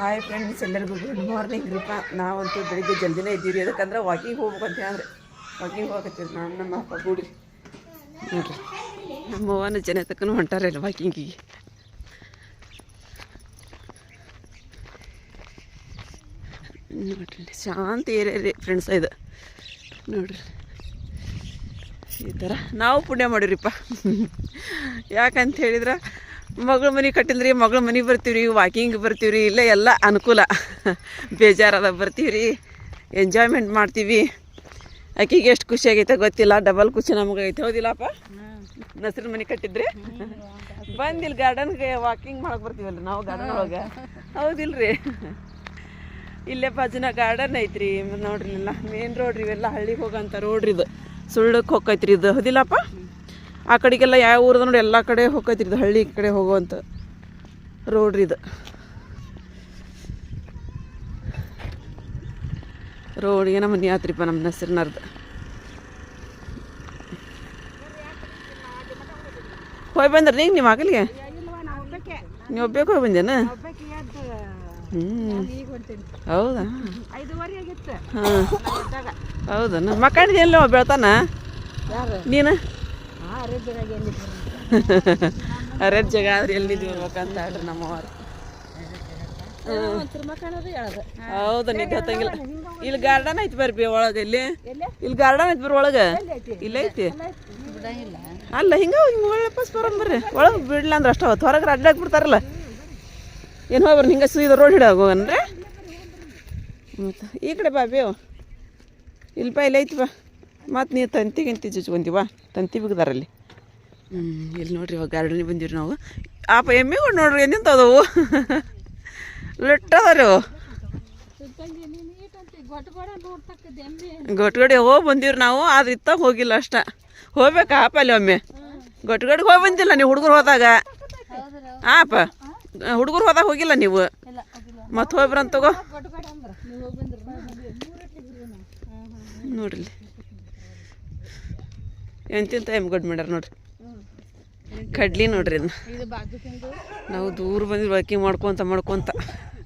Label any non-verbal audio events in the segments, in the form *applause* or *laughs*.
Hi friends ಎಲ್ಲರಿಗೂ good morning ರೀಪ. ನಾವಂತೂ ಬೆಳಿಗ್ಗೆ ಜಲ್ದಿನೇ ಇದ್ದೀವಿ ರೀ ಯಾಕಂದ್ರೆ ವಾಕಿಂಗ್ ಹೋಗ್ಬೇಕು ಅಂತ ಹೇಳಿದ್ರೆ ವಾಕಿಂಗ್ ಹೋಗತ್ತೀವಿ ನಾನು ನಮ್ಮ ಅಪ್ಪ ಕೂಡಿ ನೋಡ್ರಿ. ನಮ್ಮ ಅವ್ವನ ಜನ ತಕ್ಕನು ಇಲ್ಲ ವಾಕಿಂಗಿಗೆ ನೋಡ್ರಿ, ಶಾಂತಿ ಏರಿಯಾ ರೀ ಫ್ರೆಂಡ್ಸ್ ಇದು. ನೋಡ್ರಿ. ಈ ಥರ ನಾವು ಪುಣ್ಯ ಮಾಡಿರಿಪ್ಪ ಯಾಕಂತ ಹೇಳಿದ್ರೆ? ಮಗಳ ಮನೆ ಕಟ್ಟಿಲ್ರಿ, ಮಗಳ ಮನೆಗೆ ಬರ್ತೀವ್ರಿ ವಾಕಿಂಗ್ ಬರ್ತೀವ್ರಿ, ಇಲ್ಲೇ ಎಲ್ಲ ಅನುಕೂಲ. ಬೇಜಾರದ ಬರ್ತೀವ್ರಿ ಎಂಜಾಯ್ಮೆಂಟ್ ಮಾಡ್ತೀವಿ. ಆಕಿಗೆ ಎಷ್ಟು ಖುಷಿ ಆಗೈತೆ ಗೊತ್ತಿಲ್ಲ ಡಬಲ್ ಖುಷಿ ನಮಗೆ ಐತೆ ಹೌದಿಲ್ಲಪ್ಪ? ನಸರಿನ ಮನೆ ಕಟ್ಟಿದ್ರಿ? ಬಂದಿಲ್ಲ ಗಾರ್ಡನ್ಗೆ ವಾಕಿಂಗ್ ಮಾಡಕ್ಕೆ ಬರ್ತೀವಲ್ಲ ನಾವು ಗಾರ್ಡನ್ ಒಳಗೆ? ಹೌದಿಲ್ರಿ? ಇಲ್ಲೇ ಪಜನ ಗಾರ್ಡನ್ ಐತ್ರಿ, ನೋಡ್ರಿ ಇಲ್ಲ ಮೇನ್ ರೋಡ್ ರೀ ಇವೆಲ್ಲ ಹಳ್ಳಿಗೆ ಹೋಗೋಂಥ ರೋಡ್ರಿ ಇದು. ಸುಳ್ಳಕ್ಕೆ ಹೋಗೈತ್ರಿ ಇದು, ಹೌದಿಲ್ಲಪ್ಪ? ಆ ಕಡೆಗೆಲ್ಲ ಯಾವ ಊರದ ನೋಡಿ ಎಲ್ಲ ಕಡೆ ಹೋಗೈತ್ರಿ ಇದು ಹಳ್ಳಿ ಕಡೆ ಹೋಗುವಂಥ ರೋಡ್ ರೀ ಇದು. ರೋಡಿಗೆ ನಮ್ಮ ಮನೆ ಆತ್ರಿಪ್ಪ ನಮ್ಮ ಹೆಸರಿನರ್ದು ಹೋಗಿ ಬಂದ್ರಿ ನೀವು ಆಗಲಿಗೆ ನೀವು ಒಬ್ಬೇಕು ಹೋಗಿ ಬಂದೇನ ಹ್ಞೂ ಹೌದಾ? ಹಾಂ. ಹೌದನ ಮಕ್ಕಳಿಗೆ ಎಲ್ಲ ಬೆಳ್ತಾನ ನೀನು? ಹಾಂ ಅರೇಬಿರಾಗಿ ಎಲ್ಲಿ ಅರೆ ಜಾಗ ಆದ್ರೆ ಎಲ್ಲಿ ಬರ್ಬೇಕಂತ ಹೇಳ್ರಿ ನಮ್ಮವ್ರು ಹೌದು ನಿದ್ದೆ ಹತ್ತಂಗಿಲ್ಲ ಇಲ್ಲಿ ಗಾರ್ಡನ್ ಐತಿ ಬರ್ರಿ ಒಳಗ ಇಲ್ಲಿ ಇಲ್ಲಿ ಗಾರ್ಡನ್ ಐತಿ ಬರ್ರಿ ಒಳಗ. ಇಲ್ಲ ಐತಿ? ಅಲ್ಲ ಹಿಂಗ ಒಳ್ಳೆ ವಾಪಸ್ ಬರೋಣ ಬರ್ರಿ. ಒಳಗೆ ಬಿಡ್ಲ ಅಂದ್ರೆ ಅಷ್ಟ ಅವತ್ತು ಹೊರಗೆ ಅಡ್ಡಾಕ್ ಬಿಡ್ತಾರಲ್ಲ ಏನು ಹೋಗ್ಬರ್ರಿ ಹಿಂಗೆ ಸೀದ ರೋಡ್ ಹಿಡ ಹೋಗನ್ರಿ ಮತ್ತು ಈ ಕಡೆ ಬಾ ಬೇವು ಇಲ್ಲಿ ಬಾ ಇಲ್ಲಿ ಐತಿ ಬಾ. ಮತ್ತೆ ನೀ ತಂತಿ ಗಿಂತಿ ಚುಚ್ಕೊಂತೀವ ಬಾ. ತಂತಿ ಬಿಗ್ದಾರಲ್ಲಿ ಹ್ಞೂ ಇಲ್ಲಿ ನೋಡ್ರಿ ಇವಾಗ ಗಾರ್ಡನಿಗೆ ಬಂದಿವ್ರಿ ನಾವು. ಆಪ ಎಮ್ಮೆಗಳು ನೋಡ್ರಿ ನೋಡ್ತಕ್ಕದ್ದು ಎಮ್ಮೆ ಗೊಟ್ಗಡೆ ಹೋಗಿ ಬಂದಿವ್ರಿ ನಾವು ಅದು ಇತ್ತ ಹೋಗಿಲ್ಲ ಅಷ್ಟ. ಹೋಗ್ಬೇಕಾ ಆಪ ಅಲ್ಲಿ ಒಮ್ಮೆ. ಗೊಟ್ಗಡೆಗೆ ಹೋಗಿ ಬಂದಿಲ್ಲ ನೀವು ಹುಡುಗರು ಹೋದಾಗ. ಆಪ, ಹುಡುಗರು ಹೋದಾಗ ಹೋಗಿಲ್ಲ ನೀವು. ಮತ್ತೆ ಹೋಗ್ಬ್ರಂತಗೋ ನೋಡ್ರಿ ಎಂತಿಂತ ಎಮ್ಗಡ್ ಮಾಡ್ಯಾರ ನೋಡ್ರಿ. ಕಡ್ಲಿ ನೋಡ್ರಿ ಇದನ್ನ ನಾವು ದೂರ ಬಂದಿವಿ ವಾಕಿಂಗ್ ಮಾಡ್ಕೊಂತ ಮಾಡ್ಕೊಂತ.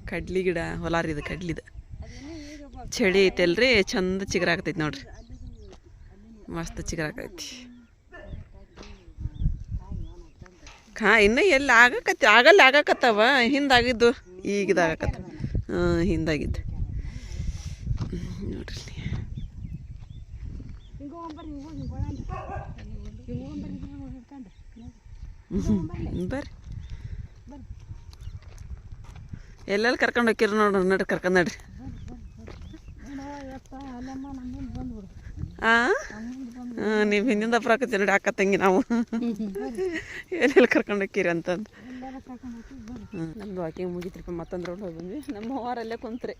ಕಡ್ಲಿ ಗಿಡ ಹೊಲಾರಿ ಇದು ಕಡ್ಲಿದ. ಚಳಿ ಐತಲ್ರಿ ಚಂದ ಚಿಗರಾಗ್ತೈತಿ ನೋಡ್ರಿ. ಮಸ್ತ್ ಚಿಗುರಾಕೈತಿ ಹಾ ಇನ್ನು ಎಲ್ಲಿ ಆಗಕತ್ತಿ ಆಗಲ್ಲ ಆಗಕತ್ತವ. ಹಿಂದಾಗಿದ್ದು ಈಗ ಇದಾಗಕತ್ತ ಹಾಂ ಹಿಂದಾಗಿದ್ದು ಹ್ಮ್, ನೋಡ್ರಿ ಇಲ್ಲಿ. ಹಿಂಗೆ ಹೋಗ್ಬರ್ರಿ ಹಿಂಗೆ ಹೋಗಿ ಹಿಂಗೆ ಹಿಂಗೆ ಹೋಗ್ಬರ್ರಿ ಹಿಂಗೆ ಹೋಗಿ ಹಿಡ್ಕೊಂಡು ಹ್ಮ್, ಬರ್ರಿ. ಎಲ್ಲೆಲ್ಲಿ ಕರ್ಕೊಂಡು ಹೋಗಿರಿ ನೋಡ್ರಿ ನಡ್ರಿ ಕರ್ಕೊಂಡು ನಡ್ರಿ. ಹಾಂ ನೀವು ಹಿಂದಿಂದ ಬರಾಕತ್ತೀವಿ ನೋಡಿ ಅಕ್ಕ ತಂಗಿ ನಾವು. ಎಲ್ಲೆಲ್ಲಿ ಕರ್ಕೊಂಡು ಹೋಗಿರಿ ಅಂತಂದು. ಹ್ಞೂ ನಮ್ದು ವಾಕಿಂಗ್ ಮುಗಿತ್ರಿಪ್ಪ ಮತ್ತೊಂದು ರೌಂಡ್ ಹೋಗಿ ಬಂದ್ವಿ. ನಮ್ಮ ಅವ್ವರಲ್ಲೇ ಕುಂತ್ರಿ.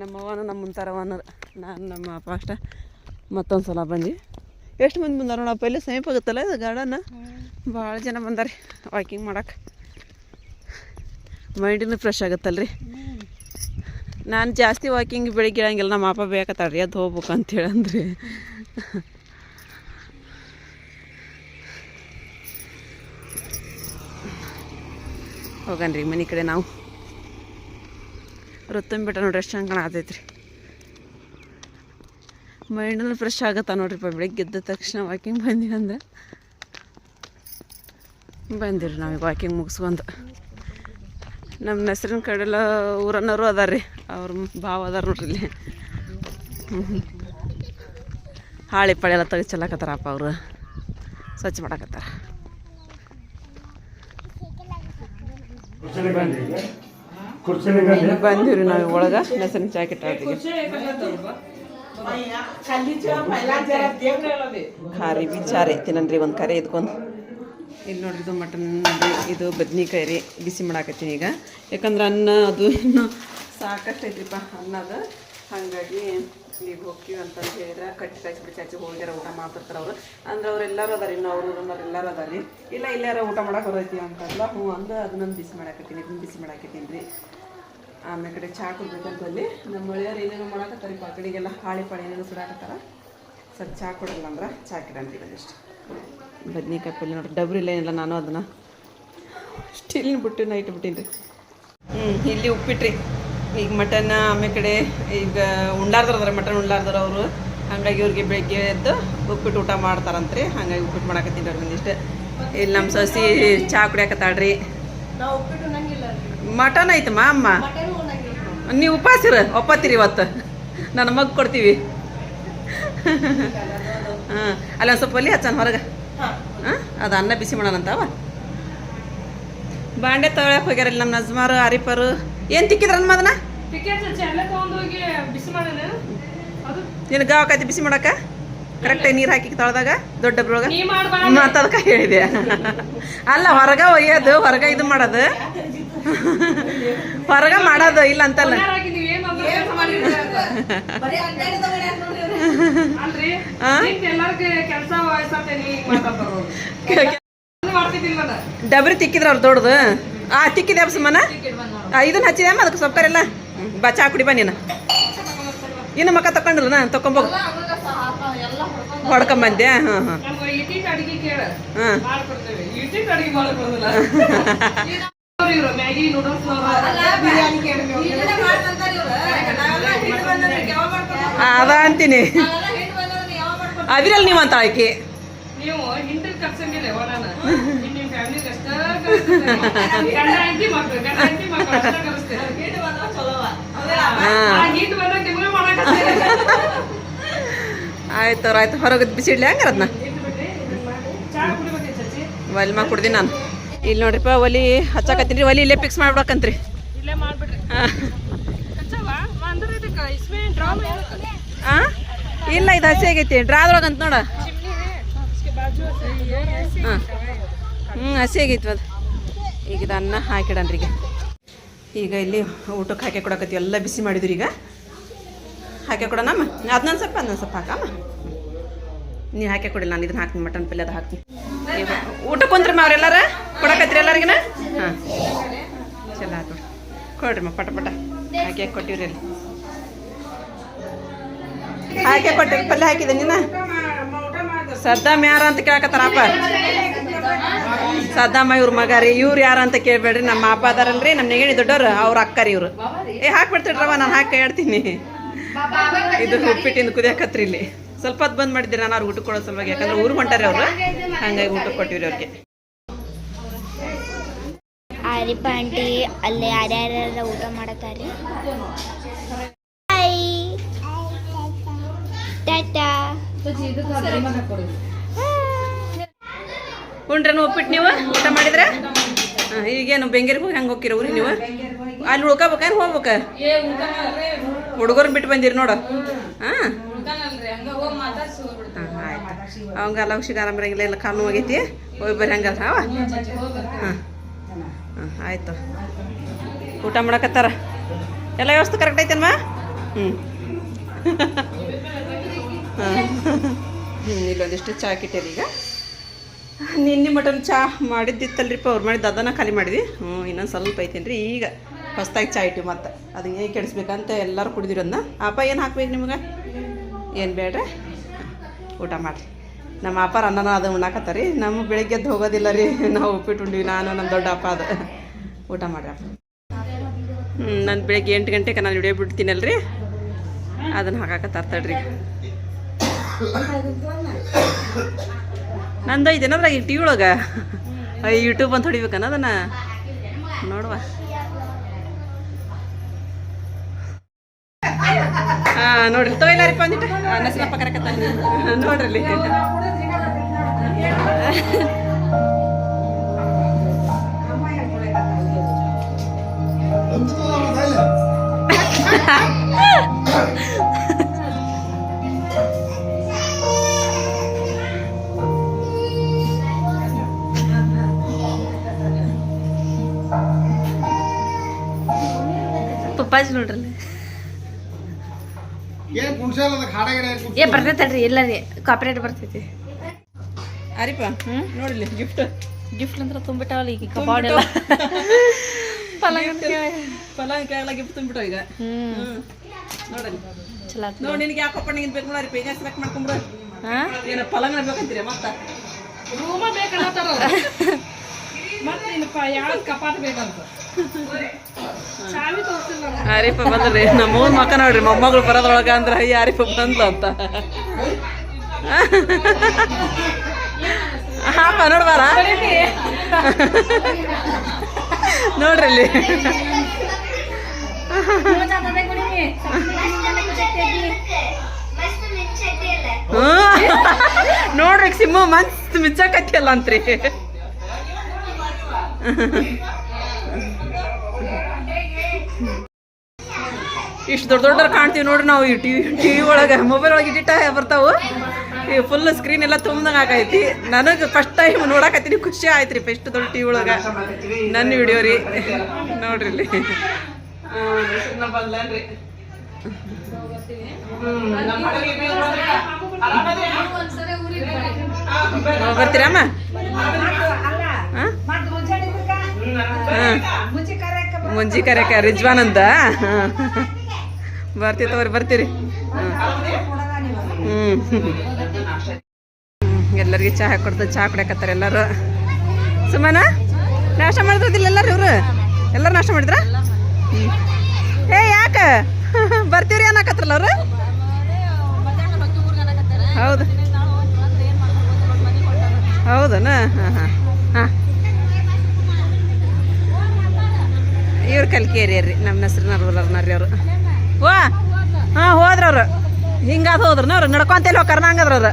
ನಮ್ಮ ಅವ್ವನ ನಮ್ಮ ಮುಂತಾರವನರು ನಾನು ನಮ್ಮ ಅಪ್ಪ ಅಷ್ಟ. ಮತ್ತೊಂದು ಸಲ ಬಂದ್ವಿ. ಎಷ್ಟು ಮಂದಿ ಬಂದಾರ ನೋಡಪ್ಪ ಇಲ್ಲಿ ಸಮೀಪ ಆಗುತ್ತಲ್ಲ ಇದು ಗಾರ್ಡನ್? ಭಾಳ ಜನ ಬಂದಾರೆ ವಾಕಿಂಗ್ ಮಾಡಕ್ಕೆ ಮೈಂಡಿನೂ ಫ್ರೆಶ್ ಆಗುತ್ತಲ್ರಿ. ನಾನು ಜಾಸ್ತಿ ವಾಕಿಂಗ್ ಬೆಳಿಗ್ಗೆ ಇಳಂಗಿಲ್ಲ ನಮ್ಮ ಅಪ್ಪ ಬೇಕತ್ತಾಳ್ರಿ ಅದು ಹೋಗ್ಬೇಕು ಅಂತೇಳಿ ಅಂದ್ರಿ. ಹೋಗನ್ರಿ, ಮನೆ ಕಡೆ ನಾವು. ರೊತ್ತಂಬಿಟ್ಟ ನೋಡ್ರಿ, ಎಷ್ಟು ಚಂದ ಕಾಣತೈತ್ರಿ ಮೈಂಡಲ್ಲಿ ಫ್ರೆಶ್ ಆಗತ್ತ ನೋಡ್ರಿಪ್ಪ, ಬೆಳಿಗ್ಗೆ ಎದ್ದ ತಕ್ಷಣ ವಾಕಿಂಗ್ ಬಂದಿ ಅಂದ್ರೆ. ಬಂದಿರಿ ನಾವು ವಾಕಿಂಗ್ ಮುಗಿಸ್ಕೊಂಡು. ನಮ್ಮ ಹೆಸ್ರಿನ ಕಡೆಲ್ಲ ಊರನ್ನೋರು ಅದಾರ ರೀ ಅವ್ರ ಭಾವ ಅದಾರ ನೋಡ್ರಿ ಇಲ್ಲಿ. ಹಾಳೆ ಹಾಳಿ ಪಾಳಿ ಎಲ್ಲ ತೆಗೆದು ಚೆಲ್ಲಕತ್ತಾರಪ್ಪ ಅವರು. ಸ್ವಚ್ಛ ಮಾಡಕತ್ತಾರ. ಬಂದಿವ್ರಿ ನಾವು ಒಳಗೆ. ನೆಸರಿನ ಜಾಕೆಟ್ ಖಾರಿ ಐತಿ ತಿನ್ನನ್ರಿ ಒಂದು ಕರೆ ಇದ್ಕೊಂಡು. ಇಲ್ಲಿ ನೋಡ್ರಿ, ಇದು ಮಟನ್ ಇದು ಬದ್ನಿಕಾಯಿ ರೀ, ಬಿಸಿ ಮಾಡಾಕತ್ತೀನಿ ಈಗ. ಯಾಕಂದ್ರೆ ಅನ್ನ ಅದು ಇನ್ನು ಸಾಕಷ್ಟು ಐತ್ರಿಪ್ಪ ಅನ್ನದ ಹಾಗಾಗಿ ಈಗ ಹೋಗ್ತೀವಿ ಅಂತಂದು ಹೇಳಿದ್ರೆ ಕಟ್ಟಿ ಕಾಯಿಸಿ ಚಾಚಿ ಹೋಗ್ಯಾರ, ಊಟ ಮಾಡ್ತಿರ್ತಾರೆ ಅವರು. ಅಂದ್ರೆ ಅವ್ರೆಲ್ಲರೂ ಅದಾರ ಇನ್ನು ಅವರು ನಮ್ಮವ್ರು ಎಲ್ಲರೂ ಅದಾರಿ ಇಲ್ಲ, ಇಲ್ಲಾರ ಊಟ ಮಾಡಕ್ಕೆ ಬರೈತಿ ಅಂತಂದ್ರೆ ಹ್ಞೂ ಅಂದು, ಅದನ್ನ ಬಿಸಿ ಮಾಡಾಕತ್ತೀನಿ, ಇದನ್ನ ಬಿಸಿ ಮಾಡಾಕತ್ತೀನಿ ರೀ. ಆಮೇಲೆ ಕಡೆ ಚಹಾ ಕುಡ್ಬೇಕಂತಲ್ಲಿ ನಮ್ಮ ಮಳೆಯವ್ರು ಏನೇನೋ ಮಾಡಾಕತ್ತಾರೆ ಆ ಕಡೆಗೆಲ್ಲ ಹಾಳೆ ಪಾಳಿ ಏನೇನೋ ಸುಡಾಕತ್ತಾರ. ಸ್ವಲ್ಪ ಚಹಾ ಕೊಡಲ್ಲ ಅಂದ್ರೆ ಚಹಾ ಕಿಡಂತೀವಿ ಅದಷ್ಟು. ಬದ್ನಿಕಾಯಿ ಪಲ್ಯ ನೋಡ್ರಿ ಡಬ್ರಿಲ್ಲ ಏನಿಲ್ಲ ನಾನು ಅದನ್ನು. ಸ್ಟೀಲಿನ ನೈಟ್ ಬಿಟ್ಟೀನಿ ರೀ ಹ್ಞೂ ಇಲ್ಲಿ ಉಪ್ಪಿಟ್ರಿ. ಈಗ ಮಟನ್ ಆಮೇಲೆ ಕಡೆ ಈಗ ಉಂಡಾರ್ದಾರ ಮಟನ್ ಉಂಡಾರ್ದಾರ ಅವರು. ಹಂಗಾಗಿ ಇವ್ರಿಗೆ ಬೆಳಗ್ಗೆ ಎದ್ದು ಉಪ್ಪಿಟ್ಟು ಊಟ ಮಾಡ್ತಾರಂತ್ರಿ. ಹಂಗಾಗಿ ಉಪ್ಪಿಟ್ಟು ಮಾಡಾಕತ್ತೀನಿ ಅವ್ರಿಗೆ ಒಂದಿಷ್ಟು ಇಲ್ಲಿ ನಮ್ಮ ಸಸಿ ಚಹಾ ಕುಡಿಯಾಕತ್ತಾಳ್ರಿ ಮಟನ್ ಐತಮ್ಮ ಅಮ್ಮ? ನೀವು ಉಪಾಸಿರ ಒಪ್ಪತ್ತೀರಿ ಇವತ್ತು. ನನ್ನ ಮಗ್ ಕೊಡ್ತೀವಿ. ಹಾಂ ಅಲ್ಲ ಒಂದು ಸ್ವಲ್ಪ ಒಲಿ ಹಚ್ಚನ ಹೊರಗೆ. ಅದು ಅನ್ನ ಬಿಸಿ ಮಾಡೋಣಂತವ? ಬಾಂಡೆ ತೊಗೊಳಕ್ಕೆ ಹೋಗ್ಯಾರ ಇಲ್ಲಿ ನಮ್ಮ ನಜ್ಮಾರು ಆರಿಫರು ಏನು ತಿಕ್ಕಿದ್ರ ಅನ್ನ ಅದನ್ನ ನಿನ್ ಗಾವಕೈತಿ ಬಿಸಿ ಮಾಡಕ ಅದು. ನಿನ್ನ ಗಾವಕಾಯ್ತು ಬಿಸಿ ಮಾಡಕ್ಕ ಕರೆಕ್ಟಾಗಿ ನೀರು ಹಾಕಿ ತೊಳೆದಾಗ ದೊಡ್ಡ ಬ್ರೋಗ ಅದಕ್ಕೆ ಹೇಳಿದೆ. ಅಲ್ಲ ಹೊರಗ ಒಯ್ಯೋದು ಹೊರಗ ಇದು ಮಾಡೋದು. ಹೊರಗ ಮಾಡೋದು ಇಲ್ಲ ಅಂತಲ್ಲ. ಡಬ್ರಿ ತಿಕ್ಕಿದ್ರ ಅವ್ರು ದೊಡ್ಡದು. ಆ ತಿಕ್ಕಿದೆ ಸುಮ್ಮನ. ಇದನ್ನ ಹಚ್ಚಿದೆ ಅದಕ್ಕೆ ಸ್ವಲ್ಪ ಎಲ್ಲ? ಬಾ ಚಾ ಕುಡಿ ಬಾ ನೀನು. ಇನ್ನು ಮಕ್ಕ ತಕೊಂಡಿಲ್ಲ ನಾ? ತಕೊಂಬೋಗು ಹೊಡ್ಕೊಂಬಂದೆ ಹಾಂ ಹಾಂ. ಹಾಂ ಮಾಡ್ಕೊಡ್ತೇವೆ ಇಟ್ಟಿಟ್ ಅಡಿಗೆ ಮಾಡ್ಕೊಡೋದಿಲ್ಲ ಅವ್ರು ಇವ್ರು ಮ್ಯಾಗಿ ನೂಡಲ್ಸ್ ಬಿರಿಯಾನಿ ಅದ ಅಂತೀನಿ. ಅದಿರಲ್ಲ ನೀವು ಅಂತ ಆಯ್ಕೆ. ನೀವು ಹಿಂದಿನ ಕರ್ಸಂಗಿಲ್ಲ ನಾನು ನಿಮ್ ಫ್ಯಾಮಿಲಿ ಅಷ್ಟ ಕಲಿಸ್ತೇನೆ. ಗಂಡ ಹೆಂಡತಿ ಮಕ್ಳು ಗಂಡ ಹೆಂಡತಿ ಮಕ್ಳು ಅಷ್ಟ ಕಲಿಸ್ತೇನೆ ಹಾಂ. ಆ ಹೀಟ್ ಬಂದಾಗ ನಿಮ್ಗೆ ಮಾಡಕ್ ಆಯ್ತು ಹೊರಗೆ ಬಿಸಿ ಇಡ್ಲಿ ಹಂಗಾರ ಅದನ್ನ ಚಾ ಕುಡಿಬೇಕೆ ಚಚ್ಚಿ ಒಲಿ ಮಾ ಕುಡ್ದಿ ನಾನು. ಇಲ್ಲಿ ನೋಡ್ರಿಪ್ಪ ಒಲಿ ಹಚ್ಚಾಕತ್ತೀನಿ ಒಲಿ ಇಲ್ಲೇ ಫಿಕ್ಸ್ ಮಾಡ್ಬೇಕಂತ್ರಿ ಇಲ್ಲೇ ಮಾಡ್ಬಿಡ್ರಿ ಹಾಂ. ಹಾಂ ಇಲ್ಲ, ಇದು ಹಸಿ ಆಗೈತಿ. ಡ್ರಾದ್ರೊಳಗೆ ಅಂತ ನೋಡ. ಹಾಂ. ಹ್ಞೂ ಹಸಿ ಆಗೈತಿ ಅದು. ಈಗ ಅನ್ನ ಹಾಕಿಡನ್ರಿ ಈಗ. ಈಗ ಇಲ್ಲಿ ಊಟಕ್ಕೆ ಹಾಕಿ ಕೊಡಕತ್ತಿ, ಎಲ್ಲ ಬಿಸಿ ಮಾಡಿದ್ರಿ ಈಗ. ಹಾಕಿ ಕೊಡೋಣಮ್ಮ ಅದನ್ನೊಂದು ಸ್ವಲ್ಪ ಅದನ್ನೊಂದು ಸ್ವಲ್ಪ ಹಾಕಮ್ಮ. ನೀನು ಹಾಕಿ ಕೊಡಿಲ್ಲ, ನಾನು ಇದನ್ನ ಹಾಕ್ತೀನಿ ಮಟನ್ ಪಲ್ಯ ಅದು ಹಾಕ್ತೀನಿ. ಊಟಕ್ಕೆ ಕುಂದ್ರಮ್ಮ ಅವ್ರೆಲ್ಲಾರ ಕೊಡಕತ್ರಿ ಎಲ್ಲರಿಗಿನ? ಹಾಂ. ಚಲೋ ಹಾಕೊಡ್ರಿ ಕೊಡ್ರಿ ಪಟ ಪಟ. ಹಾಕಿ ಕೊಟ್ಟಿವ್ರಿ ಅಲ್ಲಿ. ಹಾಕಿ ಕೊಟ್ಟಿರಿ ಪಲ್ಯ ಹಾಕಿದೆ ನೀನ? ಸದ್ದಾಮ್ ಯಾರ ಅಂತ ಕೇಳಕತ್ತಾರಪ್ಪ. ಸದ್ದಾಮ ಇವ್ರ ಮಗ ರೀ. ಇವ್ರು ಯಾರು ಅಂತ ಕೇಳ್ಬೇಡ್ರಿ. ನಮ್ಮ ಅಪ್ಪ ಅದಾರಲ್ರಿ, ನಮ್ಮ ನೆಗಣಿ ದೊಡ್ಡವ್ರು ಅವ್ರ ಅಕ್ಕರಿ ಇವ್ರು. ಏ ಹಾಕ್ಬಿಡ್ತಿಡ್ರವ ನಾನು ಹಾಕಿ ಹೇಳ್ತೀನಿ. ಇದು ಉಪ್ಪಿಟ್ಟಿಂದ ಕುದಿಯಾಕತ್ರಿ ಇಲ್ಲಿ. ಸ್ವಲ್ಪ ಹೊತ್ತು ಬಂದ್ ಮಾಡಿದ್ರಿ ನಾನು ಅವ್ರಿಗೆ ಊಟಕ್ಕೆ ಕೊಡೋ ಸಲುವಾಗಿ. ಯಾಕಂದ್ರೆ ಊರು ಹೊಂಟಾರೆ ಅವರು. ಹಂಗಾಗಿ ಊಟಕ್ಕೆ ಕೊಟ್ಟಿವ್ರಿ ಅವ್ರಿಗೆ. ಆರಿಪ ಆಂಟಿ, ಅಲ್ಲಿ ಯಾರ್ಯಾರ ಊಟ ಮಾಡತ್ತಾರಿ? ಟಾಟಾ. ಉಂಡ್ರೇನು ಉಪ್ಪಿಟ್ಟು ನೀವು? ಊಟ ಮಾಡಿದ್ರ? ಹಾಂ ಈಗೇನು ಬೆಂಗೇರಿಗೆ ಹೋಗಿ ಹಂಗೆ ಹೋಗಿರ ಊರಿ ನೀವು? ಅಲ್ಲಿ ಉಳ್ಕೋಬೇಕೇನು ಹೋಗ್ಬೇಕ? ಹುಡುಗರು ಬಿಟ್ಟು ಬಂದಿರಿ ನೋಡು. ಹಾಂ. ಹಾಂ ಆಯ್ತು. ಅವಂಗ ಅಲ್ಲ ಹುಷಿಗೆ ಆರಾಮ ಇರಂಗಿಲ್ಲ ಎಲ್ಲ ಕಾಲು ಹೋಗೈತಿ ಹೋಗಿ ಬರ್ರಿ ಹಂಗಲ್ಲ ಹಾವ? ಹಾಂ. ಹಾಂ ಆಯ್ತು. ಊಟ ಮಾಡಕತ್ತಾರ? ಎಲ್ಲ ವ್ಯವಸ್ಥೆ ಕರೆಕ್ಟ್ ಐತಲ್ವಾ ಹ್ಞೂ ಹಾಂ. ಹ್ಞೂ ಇಲ್ಲೊಂದಿಷ್ಟು ಚಾ ಕಿಟ್ಟೇರಿ ಈಗ? ನಿನ್ನೆ ಮಟನ್ ಚಹಾ ಮಾಡಿದ್ದಿತ್ತಲ್ರಿಪ್ಪ, ಅವ್ರು ಮಾಡಿದ್ದು ಅದನ್ನು ಖಾಲಿ ಮಾಡಿದ್ವಿ. ಹ್ಞೂ ಇನ್ನೊಂದು ಸ್ವಲ್ಪ ಐತೇನು ರೀ ಈಗ ಹೊಸ್ದಾಗಿ ಚಹಾ ಇಟ್ಟು ಮತ್ತೆ. ಅದು ಹೇಗೆ ಕೆಡಿಸ್ಬೇಕಂತ ಎಲ್ಲರೂ ಕುಡಿದಿರೋದನ್ನ ಅಪ್ಪ ಏನು ಹಾಕ್ಬೇಕು ನಿಮ್ಗೆ? ಏನು ಬೇಡ್ರಿ? ಊಟ ಮಾಡಿರಿ. ನಮ್ಮ ಅಪ್ಪಾರ ಅನ್ನನ ಅದು ಉಣ್ಣಾಕತ್ತಾರಿ. ನಮ್ಮ ಬೆಳಿಗ್ಗೆ ಎದ್ದು ಹೋಗೋದಿಲ್ಲ ರೀ. ನಾವು ಉಪ್ಪಿಟ್ಟು ಉಂಡಿವಿ, ನಾನು ನಮ್ಮ ದೊಡ್ಡ ಅಪ್ಪ ಅದು. ಊಟ ಮಾಡ್ರಿ ಅಪ್ಪ. ಹ್ಞೂ ನಾನು ಬೆಳಿಗ್ಗೆ ಎಂಟು ಗಂಟೆಗೆ ನಾನು ಹಿಡಿಯೋ ಬಿಡ್ತೀನಲ್ರಿ ಅದನ್ನು ಹಾಕಾಕತ್ತಾರ ತಡ್ರಿ. ನಂದು ಐತೆ ಈ ಟಿ ವಿ ಒಳಗೆ ಯೂಟ್ಯೂಬ್ ಅಂತ ಹೊಡಿಬೇಕನ್ನ ಅದನ್ನ? ನೋಡುವ. ಹಾಂ ನೋಡ್ರಿ ತೊಯ್ಲಾರಿಪ್ಪ ಅಂದಿಟ್ಟು ನಸನಪ್ಪ ಕರಕತ್ತ ನೋಡ್ರಿ *laughs* ಪಪ್ಪಾಜಿ ನೋಡ್ರಲ್ಲ. ಏನ್ ಏ ಬರ್ತೈತಲ್ರಿ ಇಲ್ಲ ರೀ ಕಾಪರೇಟ್ ಬರ್ತೈತಿ. ಅರಿಪ ಹ್ಞೂ ನೋಡಿಲಿ ಗಿಫ್ಟ್ ಗಿಫ್ಟ್ ಅಂದ್ರೆ ತುಂಬಿಟ್ಟಾವಲ್ಲ ಈಗ ಕಬಾಡ್ ಎಲ್ಲ. *laughs* ಪಲಾವ್ ಎಲ್ಲ ಗಿಫ್ಟ್ ತುಂಬಿಟ್ಟು ಈಗ. ಹ್ಮ್. ಹ್ಞೂ ನೋಡಲಿ ಚಲೋ ನೋಡಿ ನಿನಗೆ ಯಾಕೆ ಕಪ್ಪಣ್ಣ ಬೇಕು ನೋಡ್ರಿ ಪೇಜ ಸೆಲೆಕ್ಟ್ ಮಾಡ್ಕೊಂಬಿಡು. ಹಾ? ಏನು ಪಲಂಗನ ಬೇಕಂತೀರಿ ಮತ್ತೆ? *laughs* ರೂಮ ಬೇಕನ್ನತ್ತಾರ ಮತ್ತೆ ಏನಪ್ಪ ಯಾವ್ದು ಕಪಾಟ್ ಬೇಕಂತ. ಆರಿಫ ಬಂದ್ರಿ. ನಮ್ಮ ಮೂರ್ ಮಕ್ಕ ನೋಡ್ರಿ, ಮೊಮ್ಮಗಳು ಬರೋದ್ರೊಳಗ ಅಂದ್ರ, ಅಯ್ಯ, ಆರಿಫ ಬಂದ್ಲು ಅಂತ. ಹಾಪ, ನೋಡ್ಬಾರ? ನೋಡ್ರಿ ಇಲ್ಲಿ. ನೋಡ್ರಿ ಸಿಮ್ಮ ಮನ್ಸ್ ಮಿಚ್ಚಕತ್ತಿಯಲ್ಲ ಅಂತ್ರಿ. ಇಷ್ಟು ದೊಡ್ಡ ದೊಡ್ಡ ಕಾಣ್ತೀವಿ ನೋಡ್ರಿ ನಾವು ಈ ಟಿವಿ ಟಿವಿ ಒಳಗೆ. ಮೊಬೈಲ್ ಒಳಗೆ ಇಡಿಟ ಬರ್ತಾವೆ. ಈ ಫುಲ್ ಸ್ಕ್ರೀನ್ ಎಲ್ಲ ತುಂಬ್ದಂಗೆ ಆಗೈತಿ ನನಗೆ ಫಸ್ಟ್ ಟೈಮ್ ನೋಡಕತ್ತೀನಿ ಖುಷಿ ಆಯ್ತು ರೀ ಫಸ್ಟ್ ದೊಡ್ಡ ಟಿವಿ ಒಳಗೆ. ನನ್ನ ವಿಡಿಯೋ ರೀ. ನೋಡ್ರಿ ಇಲ್ಲಿ. ಹಾಂ? ಹಾಂ. ಬರ್ತೀರಮ್ಮ ಮುಂಜಿ ಕರೆಕ ರಿಜ್ವಾನಂದ. ಬರ್ತೀವಿ ತಗೋರಿ, ಬರ್ತೀರಿ. ಹ್ಞೂ ಎಲ್ಲರಿಗೆ ಚಹಾ ಕೊಡ್ತ ಚಹಾ ಕುಡಿಯಕತ್ತಾರ ಎಲ್ಲರೂ. ಸುಮ್ಮನ ನಾಷ್ಟ ಮಾಡಿದ್ರದಿಲ್ಲ ಎಲ್ಲರೂ ಇವರು? ಎಲ್ಲರೂ ನಾಷ್ಟ ಮಾಡಿದ್ರ? ಹ್ಞೂ ಏ, ಯಾಕ? ಬರ್ತೀರಿ ಅನ್ನಕತ್ರಲ್ಲ ಅವರು? ಹೌದು. ಹೌದನ? ಹಾಂ ಹಾಂ. ಹಾಂ. ಇವ್ರು ಕಲ್ಕೇರಿ ರೀ ನಮ್ಮ ಹೆಸರು ನರ್ವರ್ನರ್ರಿ ಅವರು. ಓ ಹಾಂ ಹೋದ್ರವ್ರು ಹಿಂಗಾದ ಹೋದ್ರು ಅವ್ರು. ನಡ್ಕೊಂತೇಲಿ ಹೋಗಿ ಕರ್ನಾಂಗದ್ರ ಅವ್ರು.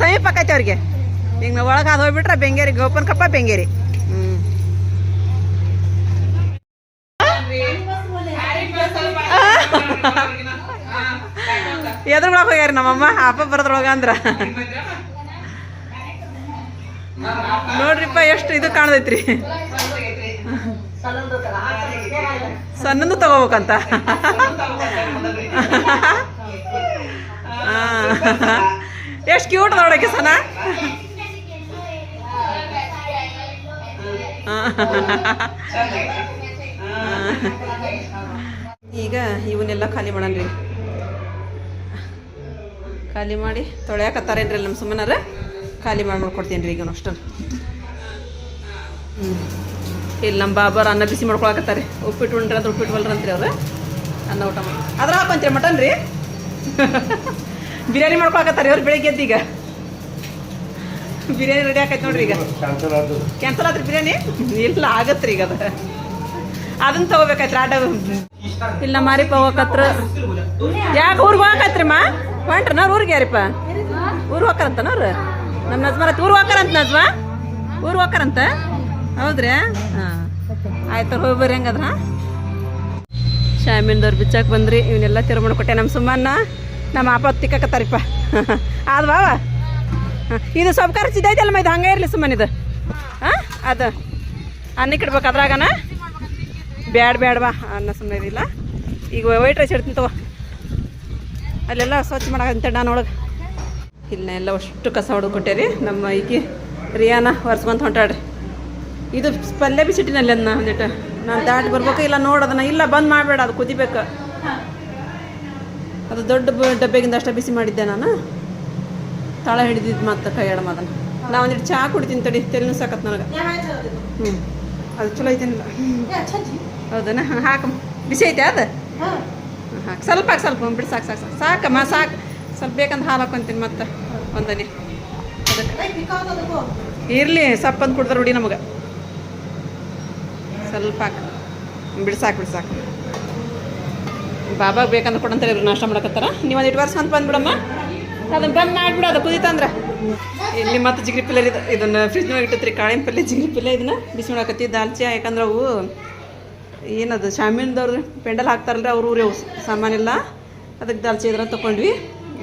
ಸಮೀಪ ಆಕೈತಿ ಅವ್ರಿಗೆ. ಹಿಂಗೆ ಒಳಗೆ ಅದು ಹೋಗ್ಬಿಟ್ರೆ ಬೆಂಗೇರಿ, ಗೋಪನ್ ಕಪ್ಪ, ಬೆಂಗೇರಿ. ಹ್ಞೂ ಎದ್ರೊಳಗೆ ಹೋಗ್ಯಾರ ನಮ್ಮಮ್ಮ? ಅಪ್ಪ ಬರದ್ರೊಳಗ ಅಂದ್ರ. ನೋಡ್ರಿಪ್ಪ, ಎಷ್ಟು ಇದು ಕಾಣ್ದೈತ್ರಿ. ಸಣ್ಣದು ತಗೋಬೇಕಂತ? ಎಷ್ಟು ಕ್ಯೂಟ್ ನೋಡಕ್ಕೆ ಸನ. ಈಗ ಇವನ್ನೆಲ್ಲ ಖಾಲಿ ಮಾಡನ್ರಿ ಖಾಲಿ ಮಾಡಿ ತೊಳೆಯಕತ್ತಾರೇನ್ರಿ ನಮ್ಮ ಸುಮ್ಮನಾರ? ಖಾಲಿ ಮಾಡಿ ಮಾಡ್ಕೊಡ್ತೀನಿ ರೀ ಈಗ ಅಷ್ಟು ಹ್ಞೂ ಇಲ್ಲಿ ನಮ್ಮ ಬಾಬಾರ ಅನ್ನ ಬಿಸಿ ಮಾಡ್ಕೊಳಕತ್ತಾರೆ. ಉಪ್ಪಿಟ್ಟು ಉಂಡ್ರಿ ಅಂದ್ರೆ ಉಪ್ಪಿಟ್ಟು ಬಲ್ರಂತ್ರಿ ಅವ್ರು. ಅನ್ನ ಊಟ ಮಾಡಿ. ಅದ್ರ ಹಾಕೊಂತೀರಿ ಮಟನ್ ರೀ. *laughs* ಬಿರಿಯಾನಿ ಮಾಡ್ಕೊಳಕತ್ತಾರೆ ಅವ್ರು ಬೆಳಿಗ್ಗೆ ಎದ್ದೀಗ ಬಿರಿಯಾನಿ ರೆಡಿ ಆಕೈತೆ ನೋಡ್ರಿ ಈಗ. ಕ್ಯಾನ್ಸಲ್ ಆದ್ರಿ ಬಿರಿಯಾನಿ? ಇಲ್ಲ ಆಗತ್ರಿ ಈಗ ಅದು. ಅದನ್ನ ತಗೋಬೇಕಾಯ್ತು ಆಟ. ಇಲ್ಲ ಮಾರಿಪ್ಪ ಹೋಗಕತ್ರ ಯಾಕೆ ಊರಿಗೆ ಹೋಗಕತ್ರಿ ಮಾ? ಹೊಂಟ್ರನ ಊರಿಗೆ ಯಾರಿಪ್ಪ? ಊರು ಹೋಗ್ತಾರಂತನ ಅವ್ರು? ನಮ್ಮ ನಜ್ಮಾರ ಊರು ಹೋಗ್ತಾರಂತ ನಜ್ಮಾ? ಊರು ಹೋಗ್ತಾರಂತ? ಹೌದ್ರಿ? ಹಾಂ. ಆಯ್ತು ಹೋಗಿ ಬರ್ರಿ ಹಂಗದ್ರ ಶಾಮೀನ್ದವ್ರು ಬಿಚ್ಚಾಕ್ ಬಂದ್ರಿ ಇವನ್ನೆಲ್ಲ ತಿರು ಮಾಡ್ಕೊಟ್ಟೆ ನಮ್ಮ ಸುಮ್ಮನ್ನ. ನಮ್ಮ ಅಪ್ಪ ತಿಕ್ಕಕತ್ತಾರಿಪ್ಪ ಅದು *laughs* ಬಾವ ಇದು ಸ್ವಲ್ಪ ಖರ್ಚಿದೈತಲ್ಲ ಇದು ಹಂಗೆ ಇರಲಿ ಸುಮ್ಮನೆ ಇದು. ಹಾಂ, ಅದು. ಅನ್ನಕ್ಕೆ ಇಡ್ಬೇಕು ಅದ್ರಾಗನ? ಬ್ಯಾಡ ಬ್ಯಾಡವಾ ಅನ್ನ ಸುಮ್ಮನೆ ಇದಿಲ್ಲ. ಈಗ ವೈಟ್ ರೈಸ್ ಇಡ್ತೀನಿ ತಗೋ. ಅಲ್ಲೆಲ್ಲ ಸ್ವಚ್ಛ ಮಾಡಕಂತ ನಾನು ಇಲ್ಲ ಎಲ್ಲ ಅಷ್ಟು ಕಸ ಹೊಡೆದು ರೀ ನಮ್ಮ ಈಕಿ ರಿಯಾನ ಒರ್ಸ್ಕೊಂತ ಹೊಂಟಾಡ್ರಿ ಇದು ಪಲ್ಯ ಬಿಸಿಟ್ಟಿನಲ್ಲಿ ಅದನ್ನ ಅಂದಿಟ್ಟು ನಾನು ದಾಟಿ ಬರ್ಬೇಕು. ಇಲ್ಲ ನೋಡೋದನ್ನ ಇಲ್ಲ ಬಂದ್ ಮಾಡಬೇಡ. ಅದು ಕುದಿಬೇಕು. ಅದು ದೊಡ್ಡ ಡಬ್ಬೆಗಿಂದ ಅಷ್ಟೇ ಬಿಸಿ ಮಾಡಿದ್ದೆ ನಾನು. ತಳ ಹಿಡಿದಿದ್ದು ಮತ್ತೆ ಕೈ ಎಡಮ ಅದನ್ನು. ನಾ ಒಂದಿಟ್ಟು ಚಹಾ ಕುಡಿತೀನಿ ತಡಿ. ತೆಲಿನೂ ಸಾಕತ್ ನನಗೆ. ಹ್ಞೂ ಅದು ಚಲೋ ಐತೇನಿಲ್ಲ. ಹೌದನ? ಹಾಕಮ್ಮ. ಬಿಸಿ ಐತೆ ಅದು? ಹಾಕಿ. ಸ್ವಲ್ಪ ಹಾಕಿ ಸ್ವಲ್ಪ. ಬಿಡಿ ಸಾಕು ಸಾಕು ಸಾಕು. ಸಾಕಮ್ಮ ಸಾಕು. ಸ್ವಲ್ಪ ಬೇಕಂತ ಹಾಲು ಹಾಕೊಂತೀನಿ ಮತ್ತೆ. ಒಂದನೇ. ಅದಕ್ಕೆ. ಇರಲಿ ಸಪ್ಪಂದು ಕುಡ್ದ್ರೆ ಹುಡಿ ನಮಗೆ. ಸ್ವಲ್ಪ ಹಾಕು ಬಿಡ್ಸಾಕ್ ಸಾಕು ಬೇಕಂದ್ರೆ ಕೊಡಂತಾರೆ ಇವ್ರು ನಾಷ್ಟ ಮಾಡಕತ್ತಾರ. ನೀವು ಒಂದು ಇಟ್ಟು ವರ್ಷ ಬಂದ್ಬಿಡಮ್ಮ. ಅದನ್ನ ಬಂದು ಮಾಡಿಬಿಡು, ಅದು ಕುದೀತಂದ್ರೆ ಇಲ್ಲಿ ಮತ್ತೆ ಜಿಗ್ರಿ ಪಿಲ್ಲೆ ಇದು, ಇದನ್ನು ಫ್ರಿಜ್ನಾಗ ಇಟ್ಟತ್ರಿ ಕಾಳಿನ ಪಲ್ಲೆ ಜಿಗ್ರಿ ಪಿಲ್ಲೆ ಇದನ್ನ ಬಿಸಿ ಮಾಡಕತ್ತಿ. ದಾಲ್ಚಿ ಯಾಕಂದ್ರೆ ಅವು ಏನದು ಶಾಮೀನ್ದವ್ರು ಪೆಂಡಲ್ ಹಾಕ್ತಾರಲ್ರಿ ಅವ್ರ ಊರೇ ಸಾಮಾನೆಲ್ಲ ಅದಕ್ಕೆ ದಾಲ್ಚಿ ಇದ್ರ ತಗೊಂಡ್ವಿ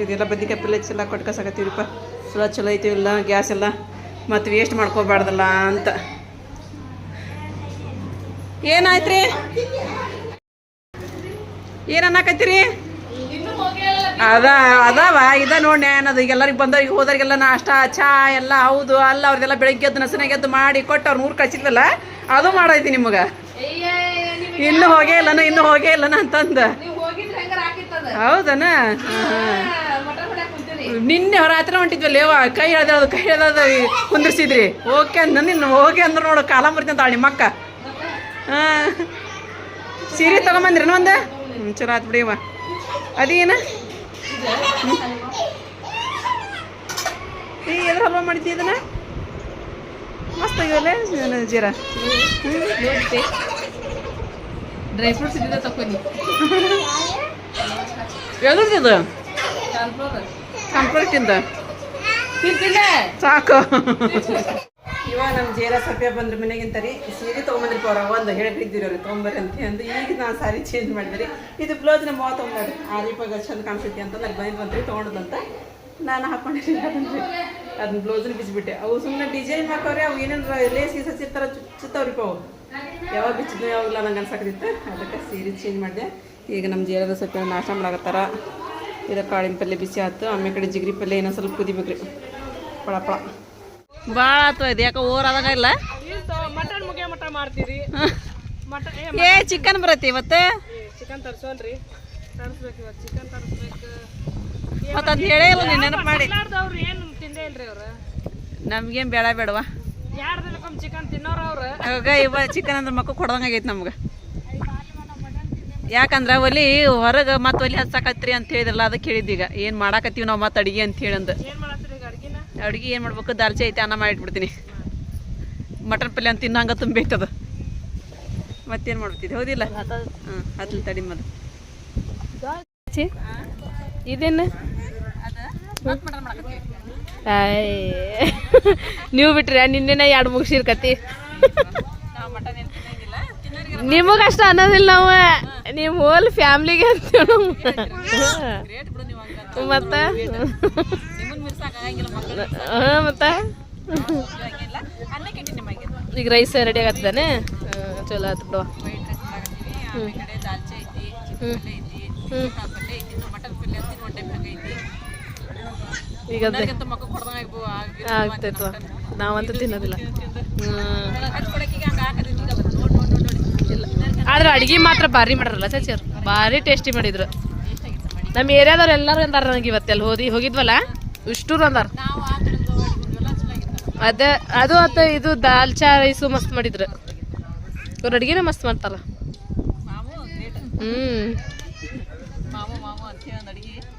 ಇದೆಲ್ಲ ಬದ್ನಿಕಾಯಿ ಪಲ್ಲೆ ಚೆಲ್ಲ ಕೊಟ್ಟು ಕಸಾಕತ್ತೀವಿಪ್ಪ ಚಲೋ ಚಲೋ ಐತಿ ಇಲ್ಲ ಗ್ಯಾಸ್ ಎಲ್ಲ. ಮತ್ತು ವೇಸ್ಟ್ ಮಾಡ್ಕೋಬಾರ್ದಲ್ಲ ಅಂತ. ಏನಾಯ್ತು ರೀ ಏನು ಅನ್ನಕತ್ತೀರಿ? ಅದ, ಅದಾವ, ಇದ ನೋಡಿ ಅನ್ನೋದು. ಈಗ ಎಲ್ಲರಿಗೆ ಬಂದವ್ರಿಗೆ ಹೋದವ್ರಿಗೆಲ್ಲ ನಾಷ್ಟ, ಚಾ, ಎಲ್ಲ ಹೌದು, ಅಲ್ಲ ಅವ್ರದೆಲ್ಲ ಬೆಳಗ್ಗೆ ಎದ್ದು ನಸನಾಗ ಎದ್ದು ಮಾಡಿ ಕೊಟ್ಟು ಅವ್ರು ನೂರು ಕಳಿಸಿದ್ವಲ್ಲ, ಅದು ಮಾಡೈತಿ ನಿಮಗೆ. ಇನ್ನು ಹೋಗೇ ಇಲ್ಲನ, ಇನ್ನು ಹೋಗೇ ಇಲ್ಲನ ಅಂತಂದ. ಹೌದನ? ನಿನ್ನೆ ರಾತ್ರಿ ಹೊಂಟಿದ್ವಲ್ಲ ಕೈ ಹೇಳ್ದ ಕೈ ಹೇಳ್ದ ಕುಂದಿರ್ಸಿದ್ರಿ ಓಕೆ ಅಂದ ನಿನ್ನ ಹೋಗಿ ಅಂದ್ರೆ ನೋಡು, ಕಾಲ ಮುರಿತಂತ ನಿಮ್ಮ ಅಕ್ಕ ಹಾಂ. ಸೀರೆ ತಗೊಂಬಂದ್ರೇನು ಒಂದು? ಹ್ಞೂ ಚಲೋ ಆತು ಬಿಡಿ ಅವ ಅದೇನ ಎದ್ರ ಹಲ್ವಾ ಮಾಡಿದ್ದಿ ಇದನ್ನ? ಮಸ್ತ್ ಆಗಿವಲ್ಲ ಜೀರ. ಡ್ರೈ ಫ್ರೂಟ್ಸ್ ಇದ್ದಿದ್ದ ತಕೊಂಡಿ ಎದ್ರದ್ದು ಕಂಪ್ಲೀಟಿಂದ ತಿಂತಿಲ್ಲ ಸಾಕು. *laughs* ಇವ ನಮ್ಮ ಜೇರ ಸಪ್ಯ ಬಂದ್ರೆ ಮನೆಗಿಂತ ರೀ ಸೀರೆ ತೊಗೊಂಬಂದ್ರಿ ಅವ್ರ ಒಂದು ಹೇಳಿದ್ದಿರಿ ಅವ್ರಿಗೆ ತೊಗೊಂಬರ್ರಿ ಅಂತ ಅಂದು ಈಗ ನಾನು ಸಾರಿ ಚೇಂಜ್ ಮಾಡಿದ್ರಿ ಇದು ಬ್ಲೌಸ್ ನಮ್ಮ ಮಾವ ಆ ರೀಪಾಗ ಚಂದ ಕಾಣಿಸುತ್ತೆ ಅಂತ ನಾನು ಬಂದು ಬಂದ್ರಿ ತೊಗೊಂಡದಂತ ನಾನು ಹಾಕೊಂಡಿರಿ ಅದನ್ರಿ ಅದನ್ನ ಬ್ಲೌಸ್ನ ಬಿಚ್ಚಿಬಿಟ್ಟೆ ಅವು ಸುಮ್ಮನೆ ಡಿಸೈನ್ ಹಾಕೋರಿ ಅವು ಏನೇನು ಲೇಸ್ ಗೀಸ್ ಹಚ್ಚಿರ್ತಾರ ಚುಚ್ಚುತ್ತವ್ರಿಪ್ಪ ಅವು. ಯಾವಾಗ ಬಿಚ್ಚಿದ್ನೋ ಯಾವಾಗಲ್ಲ ನಂಗೆ ಅನ್ಸಕತ್ತಿತ್ತು. ಅದಕ್ಕೆ ಸೀರೆ ಚೇಂಜ್ ಮಾಡಿದೆ. ಈಗ ನಮ್ಮ ಜೇರದ ಸಪ್ಯ ನಾಶ ಮಾಡಾಕತ್ತಾರ. ಇದು ಕಾಳಿನ ಪಲ್ಯ ಬಿಸಿ ಆಯ್ತು ಆಮೇಲೆ ಕಡೆ ಜಿಗ್ರಿ ಪಲ್ಯ ಏನೋ ಸ್ವಲ್ಪ ಕುದಿಬೇಕ್ರಿ. ಪಳ ಪಳ. ಭಾಳ ಆತು ಇದು ಯಾಕೆ ಓರ್ ಆದಾಗ ಇಲ್ಲ? ಮಟನ್ ಮುಗಿಯ ಮಟ ಮಾಡ್ತೀರಿ. ಏ ಚಿಕನ್ ಬರತ್ತೆ ಇವತ್ತು? ಚಿಕನ್ ತರ್ಸೋಲ್ರಿ. ತರಿಸ್ಬೇಕು ಇವತ್ತು ಚಿಕನ್ ತರಿಸ್ಬೇಕು. ಮತ್ತೆ ಅದು ಹೇಳೇ ಇಲ್ಲ ನೀನು ನೆನಪು ಮಾಡಿ. ಏನು ತಿಂದೇ ಇಲ್ರಿ ಅವ್ರು? ನಮ್ಗೇನು ಬೇಡ ಬೇಡವಾ? ಎರಡು ದಿನಕ್ಕೊಮ್ಮೆ ಚಿಕನ್ ತಿನ್ನೋರು ಅವ್ರು? ಆಗ ಇವ ಚಿಕನ್ ಅಂದ್ರೆ ಮಕ್ಕ ಕೊಡ್ದಂಗೆ ಆಗೈತೆ ನಮ್ಗೆ. ಯಾಕಂದ್ರೆ ಒಲಿ ಹೊರಗೆ ಮತ್ತೆ ಒಲಿ ಹಚ್ಚಾಕತ್ರಿ ಅಂತ ಹೇಳಿದ್ರಲ್ಲ ಅದಕ್ಕೆ ಹೇಳಿದ್ದೀಗ ಏನು ಮಾಡಾಕತ್ತೀವಿ ನಾವು ಮತ್ತೆ ಅಡಿಗೆ ಅಂತ ಹೇಳಂದು ಏನು ಮಾಡತ್ತೀರಿ ಈಗ ಅಡ್ಗಿನ ಅಡುಗೆ ಏನು ಮಾಡ್ಬೇಕು? ದಾಲ್ಚಿ ಐತೆ ಅನ್ನ ಮಾಡಿಟ್ಬಿಡ್ತೀನಿ ಮಟನ್ ಪಲ್ಯ ಅಂತ ತಿನ್ನಂಗ ತುಂಬೈತದ. ಮತ್ತೇನು ಮಾಡ್ಬಿಡ್ತಿದ್ದೆ? ಹೌದಿಲ್ಲ? ಹ್ಞೂ ಹತ್ಲಿ ತಡಿ ಮದು. ಇದೇನು? ನೀವು ಬಿಟ್ರಿ ನಿನ್ನೆನ ಎರಡು ಮುಗಿಸಿರ್ ಕತಿ ನಿಮಗಷ್ಟ ಅನ್ನೋದಿಲ್ಲ ನಾವು ನಿಮ್ಮ ಹೋಲ್ ಫ್ಯಾಮ್ಲಿಗೆ ಅಂತ ಮತ್ತ? ಹಾಂ ಮತ್ತ? ಈಗ ರೈಸ್ ರೆಡಿ ಆಗತ್ತದಾನೆ? ಚಲೋ ಆತು ಬಿಡುವ ಈಗ ಅದೇ. ಆಗ್ತೈತು ನಾವಂತೂ ತಿನ್ನೋದಿಲ್ಲ. ಇಲ್ಲ. ಆದ್ರೆ ಅಡಿಗೆ ಮಾತ್ರ ಭಾರಿ ಮಾಡ್ರಲ್ಲ ಚಾಚಿಯವ್ರು ಭಾರಿ ಟೇಸ್ಟಿ ಮಾಡಿದ್ರು. ನಮ್ಮ ಏರಿಯಾದವ್ರು ಎಲ್ಲರೂ ಅಂದಾರ ನನಗೆ ಇವತ್ತೆಲ್ಲ ಹೋದಿ ಹೋಗಿದ್ವಲ್ಲ? ಇಷ್ಟೂರು ಅಂದಾರ. ಅದೇ ಅದು ಅತ್ತ ಇದು ದಾಲ್ ಚಾ ರೈಸು ಮಸ್ತ್ ಮಾಡಿದ್ರು. ಇವ್ರ ಅಡಿಗೆನೇ ಮಸ್ತ್ ಮಾಡ್ತಾರ. ಹ್ಮ್.